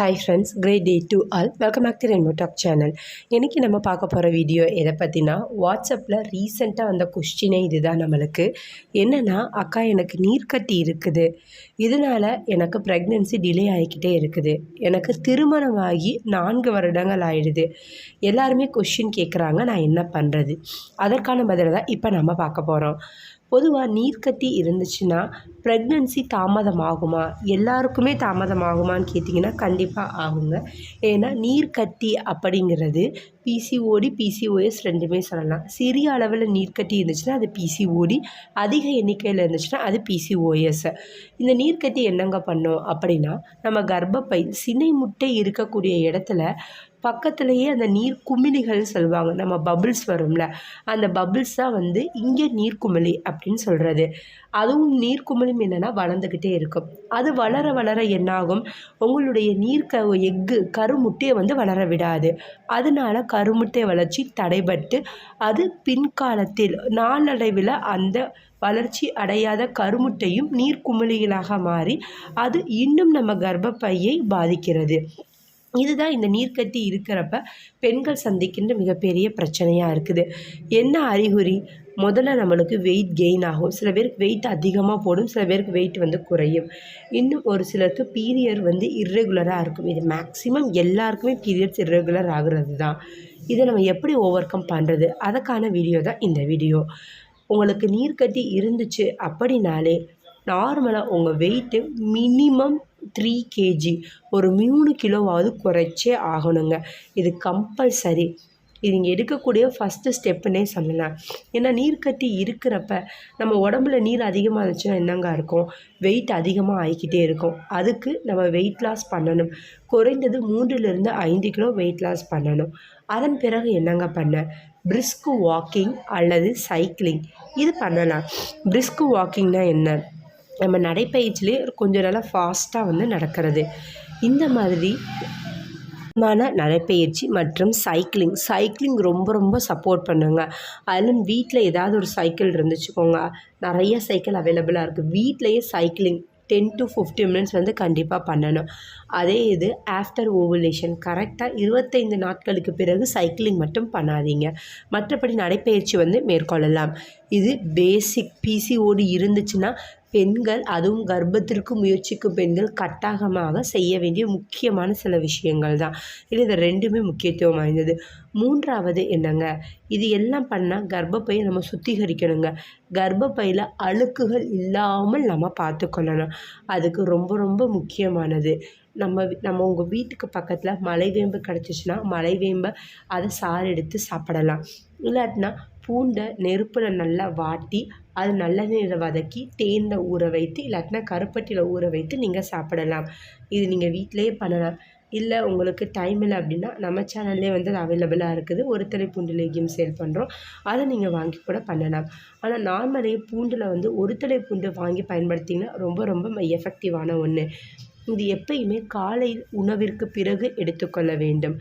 Hi friends great day to all welcome back to Rainbow Talk channel இன்றைக்கி நம்ம பார்க்க போகிற வீடியோ எதை பற்றினா வாட்ஸ்அப்பில் ரீசெண்டாக வந்த கொஸ்டினே இதுதான் நம்மளுக்கு. என்னென்னா அக்கா எனக்கு நீர்க்கட்டி இருக்குது. இதனால் எனக்கு ப்ரெக்னென்சி டிலே ஆகிக்கிட்டே இருக்குது. எனக்கு திருமணம் ஆகி நான்கு வருடங்கள் ஆயிடுது. எல்லாருமே கொஷின் கேட்குறாங்க நான் என்ன பண்ணுறது அதற்கான பதிலை தான் இப்போ நம்ம பார்க்க போகிறோம் பொதுவாக நீர்க்கட்டி இருந்துச்சுன்னா ப்ரெக்னென்சி தாமதமாகுமா? எல்லாருக்குமே தாமதமாகுமான்னு கேட்டிங்கன்னா கண்டிப்பாக ஆகுங்க. ஏன்னா நீர்க்கட்டி அப்படிங்கிறது பிசிஓடி பிசிஓஎஸ் ரெண்டுமே சொல்லலாம். சிறிய அளவில் நீர்க்கட்டி இருந்துச்சுன்னா அது பிசிஓடி அதிக எண்ணிக்கையில் இருந்துச்சுன்னா அது பிசிஓஎஸ் இந்த நீர்க்கட்டி என்னங்க பண்ணோம் அப்படின்னா நம்ம கர்ப்பப்பை சினை முட்டை இருக்கக்கூடிய இடத்துல பக்கத்துலேயே அந்த நீர் குமிழிகள் சொல்லுவாங்க. நம்ம பபுள்ஸ் வரும்ல. அந்த பபுள்ஸ் தான் வந்து இங்கே நீர்க்குமிழி அப்படின்னு சொல்கிறது அதுவும் நீர்க்குமிழும் என்னென்னா வளர்ந்துக்கிட்டே இருக்கும். அது வளர வளர என்னாகும்? உங்களுடைய நீர் க எக்கு கருமுட்டையை வந்து வளர விடாது. அதனால கருமுட்டை வளர்ச்சி தடைபட்டு அது பின்காலத்தில் நாளடைவில் அந்த வளர்ச்சி அடையாத கருமுட்டையும் நீர்க்குமிழிகளாக மாறி அது இன்னும் நம்ம கர்ப்பப்பையை பாதிக்கிறது. இதுதான் இந்த நீர்க்கட்டி இருக்கிறப்ப பெண்கள் சந்திக்கின்ற மிகப்பெரிய பிரச்சனையாக இருக்குது. என்ன அறிகுறி? முதல்ல நம்மளுக்கு வெயிட் கெயின் ஆகும். சில பேருக்கு வெயிட் அதிகமாக போடும். சில பேருக்கு வெயிட் வந்து குறையும். இன்னும் ஒரு சிலருக்கு பீரியட் வந்து இர்ரெகுலராக இருக்கும். இது மேக்ஸிமம் எல்லாருக்குமே பீரியட்ஸ் இர்ரெகுலர் ஆகுறது தான். இதை நம்ம எப்படி ஓவர் கம் பண்ணுறது அதுக்கான வீடியோ தான் இந்த வீடியோ உங்களுக்கு நீர்க்கட்டி இருந்துச்சு அப்படின்னாலே நார்மலாக உங்கள் வெயிட்டு மினிமம் த்ரீ கேஜி ஒரு மூணு கிலோவாவது குறைச்சே ஆகணுங்க. இது கம்பல்சரி இது இங்கே எடுக்கக்கூடிய ஃபஸ்ட்டு ஸ்டெப்புன்னே சொல்லலாம். ஏன்னா நீர் கட்டி இருக்கிறப்ப நம்ம உடம்புல நீர் அதிகமாக இருந்துச்சுன்னா என்னங்க இருக்கும் வெயிட் அதிகமாக ஆகிக்கிட்டே இருக்கும். அதுக்கு நம்ம வெயிட் லாஸ் பண்ணணும். குறைந்தது மூன்றிலிருந்து ஐந்து கிலோ வெயிட் லாஸ் பண்ணணும். அதன் பிறகு என்னங்க பண்ண? பிரிஸ்கு வாக்கிங் அல்லது சைக்கிளிங் இது பண்ணலாம். பிரிஸ்கு வாக்கிங்னால் என்ன? நம்ம நடைப்பயிற்சிலே கொஞ்சம் நல்லா ஃபாஸ்ட்டாக வந்து நடக்கிறது. இந்த மாதிரி மான நடைப்பயிற்சி மற்றும் சைக்கிளிங் சைக்கிளிங் ரொம்ப ரொம்ப சப்போர்ட் பண்ணுங்க. அதிலும் வீட்டில் ஏதாவது ஒரு சைக்கிள் இருந்துச்சுக்கோங்க நிறைய சைக்கிள் அவைலபிளாக இருக்குது வீட்லேயே cycling ten to fifty minutes வந்து கண்டிப்பாக பண்ணணும். அதே இது ஆஃப்டர் ஓவலேஷன் கரெக்டாக இருபத்தைந்து நாட்களுக்கு பிறகு சைக்கிளிங் மட்டும் பண்ணாதீங்க. மற்றபடி நடைப்பயிற்சி வந்து மேற்கொள்ளலாம். இது பேசிக் பிசிஓடி இருந்துச்சுன்னா பெண்கள் அதுவும் கர்ப்பத்திற்கு முயற்சிக்கும் பெண்கள் கட்டாகமாக செய்ய வேண்டிய முக்கியமான சில விஷயங்கள் தான். இல்லை இது ரெண்டுமே முக்கியத்துவம் வாய்ந்தது. மூன்றாவது என்னங்க? இது எல்லாம் பண்ணால் கர்ப்பப்பையை நம்ம சுத்திகரிக்கணுங்க. கர்ப்பப்பையில் அழுக்குகள் இல்லாமல் நம்ம பார்த்துக்கொள்ளணும். அதுக்கு ரொம்ப ரொம்ப முக்கியமானது. நம்ம நம்ம உங்கள் வீட்டுக்கு பக்கத்தில் மலைவேம்பு கிடச்சிச்சின்னா மலைவேம்பை அதை சாறு எடுத்து சாப்பிடலாம். இல்லாட்டினா பூண்டை நெருப்பில் நல்லா வாட்டி அது நல்ல நீரை வதக்கி தேனில் ஊற வைத்து இல்லாட்டினா கருப்பட்டியில் ஊற வைத்து நீங்கள் சாப்பிடலாம். இது நீங்கள் வீட்டிலையே பண்ணலாம். இல்லை உங்களுக்கு டைம் இல்லை அப்படின்னா நம்ம சேனல்லே வந்து அது அவைலபிளாக இருக்குது. ஒரு தலை பூண்டு லேகியம் சேல் பண்ணுறோம் அதை நீங்கள் வாங்கி கூட பண்ணலாம். ஆனால் நார்மலே பூண்டில் வந்து ஒரு தலை பூண்டு வாங்கி பயன்படுத்திங்கன்னா ரொம்ப ரொம்ப எஃபெக்டிவான ஒன்று இது எப்பயுமே காலை உணவிற்கு பிறகு எடுத்துக்கொள்ள வேண்டும்.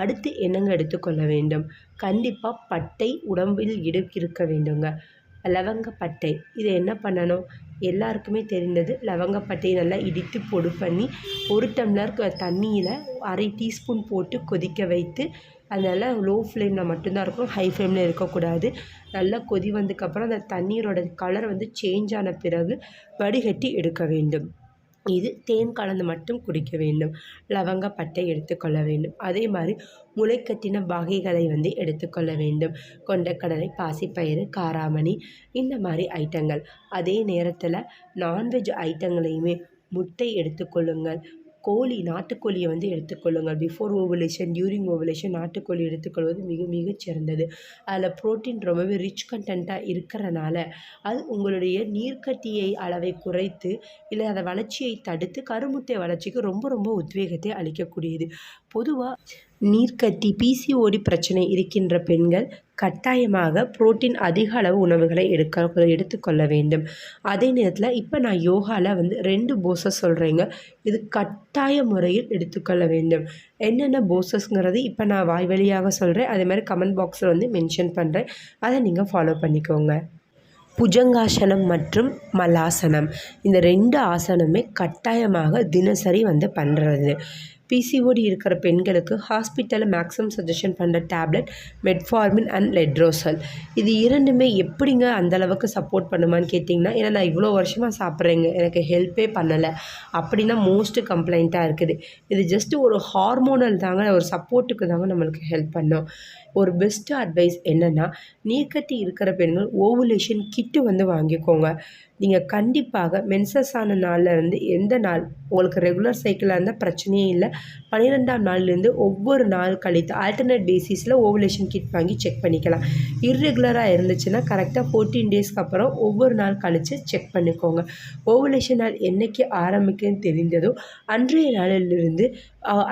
அடுத்து என்னங்க எடுத்துக்கொள்ள வேண்டும்? கண்டிப்பாக பட்டை உடம்பில் இடு இருக்க வேண்டுங்க. லவங்கப்பட்டை. இதை என்ன பண்ணணும்? எல்லாருக்குமே தெரிந்தது லவங்கப்பட்டையை நல்லா இடித்து பொடி பண்ணி ஒரு டம்ளர் தண்ணியில் அரை டீஸ்பூன் போட்டு கொதிக்க வைத்து அதனால் லோ ஃப்ளேமில் மட்டும்தான் இருக்கும். ஹை ஃப்ளேமில் இருக்கக்கூடாது. நல்லா கொதி வந்ததுக்கப்புறம் அந்த தண்ணீரோட கலர் வந்து சேஞ்ச் ஆன பிறகு வடிகட்டி எடுக்க வேண்டும். இது தேன் கலந்து மட்டும் குடிக்க வேண்டும். லவங்கப்பட்டை எடுத்துக்கொள்ள வேண்டும். அதே மாதிரி முளைக்கட்டின வகைகளை வந்து எடுத்துக்கொள்ள வேண்டும். கொண்டக்கடலை பாசிப்பயிறு காராமணி இந்த மாதிரி ஐட்டங்கள். அதே நேரத்தில் நான்வெஜ் ஐட்டங்களையுமே முட்டை எடுத்துக்கொள்ளுங்கள் கோழி நாட்டுக்கோழியை வந்து எடுத்துக்கொள்ளுங்கள் பிஃபோர் ஓவலேஷன் டியூரிங் ஓவலேஷன் நாட்டுக்கோழி எடுத்துக்கொள்வது மிக மிகச் சிறந்தது. அதில் ப்ரோட்டீன் ரொம்பவே ரிச் கண்டென்ட்டாக இருக்கிறனால அது உங்களுடைய நீர்க்கட்டியை அளவை குறைத்து இல்லை அதை வளர்ச்சியை தடுத்து கருமுட்டை வளர்ச்சிக்கு ரொம்ப ரொம்ப உத்வேகத்தை அளிக்கக்கூடியது. பொதுவாக நீர்க்கட்டி பிசிஓடி பிரச்சனை இருக்கின்ற பெண்கள் கட்டாயமாக புரோட்டீன் அதிக அளவு உணவுகளை எடுக்க எடுத்துக்கொள்ள வேண்டும். அதே நேரத்தில் இப்போ நான் யோகாவில் வந்து ரெண்டு போசஸ் சொல்கிறேங்க இது கட்டாய முறையில் எடுத்துக்கொள்ள வேண்டும். என்னென்ன போசஸ்ங்கிறது இப்போ நான் வாய் வழியாக சொல்கிறேன் அதே மாதிரி கமெண்ட் பாக்ஸில் வந்து மென்ஷன் பண்ணுறேன் அதை நீங்கள் ஃபாலோ பண்ணிக்கோங்க. புஜங்காசனம் மற்றும் மலாசனம். இந்த ரெண்டு ஆசனமே கட்டாயமாக தினசரி வந்து பண்ணுறது பிசிஓடி இருக்கிற பெண்களுக்கு ஹாஸ்பிட்டலில் மேக்ஸிமம் சஜஷன் பண்ணுற டேப்லெட் மெட்ஃபார்மின் அண்ட் லெட்ரோசல் இது இரண்டுமே எப்படிங்க அந்தளவுக்கு சப்போர்ட் பண்ணுமான்னு கேட்டிங்கன்னா ஏன்னா நான் இவ்வளோ வருஷமாக சாப்பிட்றேங்க எனக்கு ஹெல்ப்பே பண்ணலை. அப்படின்னா மோஸ்ட் கம்ப்ளைண்ட்டாக இருக்குது. இது ஜஸ்ட் ஒரு ஹார்மோனல் தாங்க ஒரு சப்போர்ட்டுக்கு தாங்க நம்மளுக்கு ஹெல்ப் பண்ணும். ஒரு பெஸ்ட்டு அட்வைஸ் என்னென்னா நீர்க்கட்டி இருக்கிற பெண்கள் ஓவுலேஷன் கிட்டு வந்து வாங்கிக்கோங்க. நீங்கள் கண்டிப்பாக மென்சஸ் ஆன நாள்லேருந்து எந்த நாள் உங்களுக்கு ரெகுலர் சைக்கிளாக இருந்தால் பிரச்சனையே இல்லை. பன்னிரெண்டாம் நாள்லேருந்து ஒவ்வொரு நாள் கழித்து ஆல்டர்னேட் பேசிஸில் ஓவலேஷன் கிட் வாங்கி செக் பண்ணிக்கலாம். இர்ரெகுலராக இருந்துச்சுன்னா கரெக்டாக ஃபோர்டீன் டேஸ்க்கு அப்புறம் ஒவ்வொரு நாள் கழித்து செக் பண்ணிக்கோங்க. ஓவலேஷன் நாள் என்றைக்கு ஆரம்பிக்குன்னு தெரிந்ததோ அன்றைய நாளிலிருந்து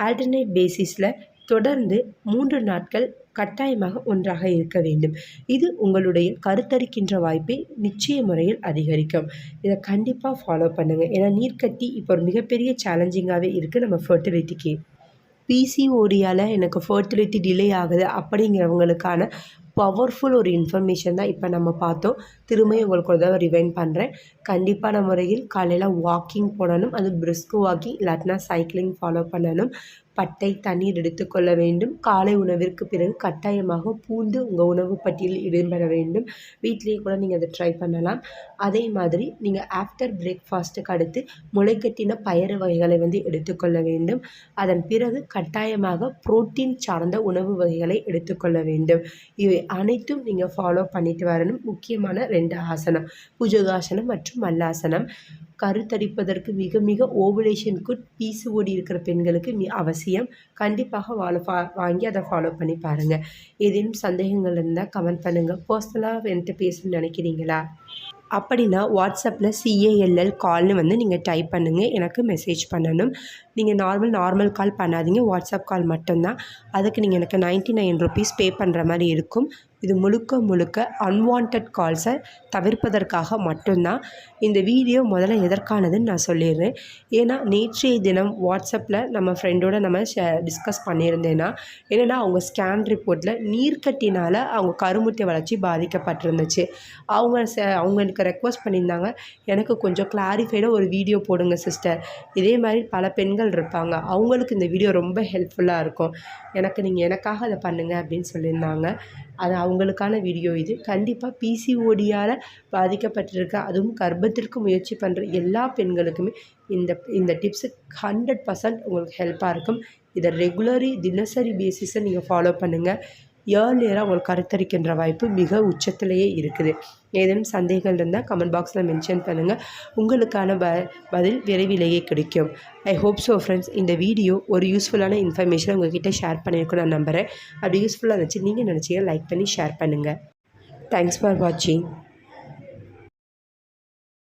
ஆல்டர்னேட் பேசிஸில் தொடர்ந்து மூன்று நாட்கள் கட்டாயமாக ஒன்றாக இருக்க வேண்டும். இது உங்களுடைய கருத்தரிக்கின்ற வாய்ப்பை நிச்சய முறையில் அதிகரிக்கும். இதை கண்டிப்பாக ஃபாலோ பண்ணுங்கள் ஏன்னா நீர்க்கட்டி இப்போ ஒரு மிகப்பெரிய சேலஞ்சிங்காகவே இருக்குது நம்ம ஃபர்டிலிட்டிக்கு பிசிஓடியால் எனக்கு ஃபர்டிலிட்டி டிலே ஆகுது அப்படிங்கிறவங்களுக்கான பவர்ஃபுல் ஒரு இன்ஃபர்மேஷன் தான் இப்போ நம்ம பார்த்தோம். திரும்பியும் உங்களுக்கு ஒரு தடவை ரிவைண்ட் பண்ணுறேன் கண்டிப்பான முறையில் காலையில் வாக்கிங் போடணும் அது பிரிஸ்க் வாக்கிங் இல்லாட்டினா சைக்கிளிங் ஃபாலோ பண்ணணும். பட்டை தண்ணீர் எடுத்துக்கொள்ள வேண்டும். காலை உணவிற்கு பிறகு கட்டாயமாக பூண்டு உங்கள் உணவு பட்டியலில் இடம்பெற வேண்டும். வீட்லேயே கூட நீங்கள் அதை ட்ரை பண்ணலாம். அதே மாதிரி நீங்கள் ஆஃப்டர் பிரேக்ஃபாஸ்ட்டுக்கு அடுத்து முளைக்கட்டின பயறு வகைகளை வந்து எடுத்துக்கொள்ள வேண்டும். அதன் பிறகு கட்டாயமாக புரோட்டீன் சார்ந்த உணவு வகைகளை எடுத்துக்கொள்ள வேண்டும். இவை அனைத்தும் நீங்கள் ஃபாலோ பண்ணிட்டு வரணும். முக்கியமான ரெண்டு ஆசனம். புஜகாசனம் மற்றும் மல்லாசனம். கருத்தரிப்பதற்கு மிக மிக ஓவுலேஷன் குட் ஓடி இருக்கிற பெண்களுக்கு மி அவசியம். கண்டிப்பாக வாழ ஃபா வாங்கி அதை ஃபாலோ பண்ணி பாருங்கள் ஏதேனும் சந்தேகங்கள் இருந்தால் கமெண்ட் பண்ணுங்கள் பர்சனலாக என்கிட்ட பேசணும்னு நினைக்கிறீங்களா? அப்படின்னா வாட்ஸ்அப்பில் சிஏஎல்எல் கால்னு வந்து நீங்கள் டைப் பண்ணுங்கள் எனக்கு மெசேஜ் பண்ணணும். நீங்கள் நார்மல் நார்மல் கால் பண்ணாதீங்க. வாட்ஸ்அப் கால் மட்டும்தான். அதுக்கு நீங்கள் எனக்கு நைன்ட்டி நைன் ருபீஸ் பே பண்ணுற மாதிரி இருக்கும். இது முழுக்க முழுக்க அன்வான்ட் கால்ஸை தவிர்ப்பதற்காக மட்டும்தான். இந்த வீடியோ முதல்ல எதற்கானதுன்னு நான் சொல்லிடுறேன். ஏன்னா நேற்றைய தினம் வாட்ஸ்அப்பில் நம்ம ஃப்ரெண்டோட நம்ம ஷே டிஸ்கஸ் பண்ணியிருந்தேன்னா என்னென்னா அவங்க ஸ்கேன் ரிப்போர்ட்டில் நீர்க்கட்டினால் அவங்க கருமுட்டை வளர்ச்சி பாதிக்கப்பட்டிருந்துச்சு. அவங்க ச அவங்க எனக்கு ரெக்வஸ்ட் பண்ணியிருந்தாங்க. எனக்கு கொஞ்சம் கிளாரிஃபைடாக ஒரு வீடியோ போடுங்க சிஸ்டர் இதே மாதிரி பல பெண்கள் இருப்பாங்க. அவங்களுக்கு இந்த வீடியோ ரொம்ப ஹெல்ப்ஃபுல்லாக இருக்கும். எனக்கு நீங்கள் எனக்காக அதை பண்ணுங்கள் அப்படின்னு சொல்லியிருந்தாங்க. அது அவங்களுக்கான வீடியோ இது. கண்டிப்பாக பிசிஓடியால் பாதிக்கப்பட்டிருக்க அதுவும் கர்ப்பத்திற்கு முயற்சி பண்ணுற எல்லா பெண்களுக்குமே இந்த இந்த டிப்ஸு ஹண்ட்ரட் பர்சன்ட் உங்களுக்கு ஹெல்ப்பாக இருக்கும். இதை ரெகுலரி தினசரி பேசிஸை நீங்கள் ஃபாலோ பண்ணுங்கள் இயர்லியராக உங்களுக்கு கருத்தரிக்கின்ற வாய்ப்பு மிக உச்சத்திலேயே இருக்குது. ஏதேனும் சந்தேகங்கள் இருந்தால் கமெண்ட் பாக்ஸில் மென்ஷன் பண்ணுங்கள் உங்களுக்கான ப பதில் விரைவிலேயே கிடைக்கும். ஐ ஹோப் ஸோ ஃப்ரெண்ட்ஸ் இந்த வீடியோ ஒரு யூஸ்ஃபுல்லான இன்ஃபர்மேஷனை உங்கள்கிட்ட ஷேர் பண்ணியிருக்கோம் நான் நம்புகிறேன் அப்படி யூஸ்ஃபுல்லாக இருந்துச்சு நீங்கள் நினச்சிங்க லைக் பண்ணி ஷேர் பண்ணுங்கள் தேங்க்ஸ் ஃபார் வாட்சிங்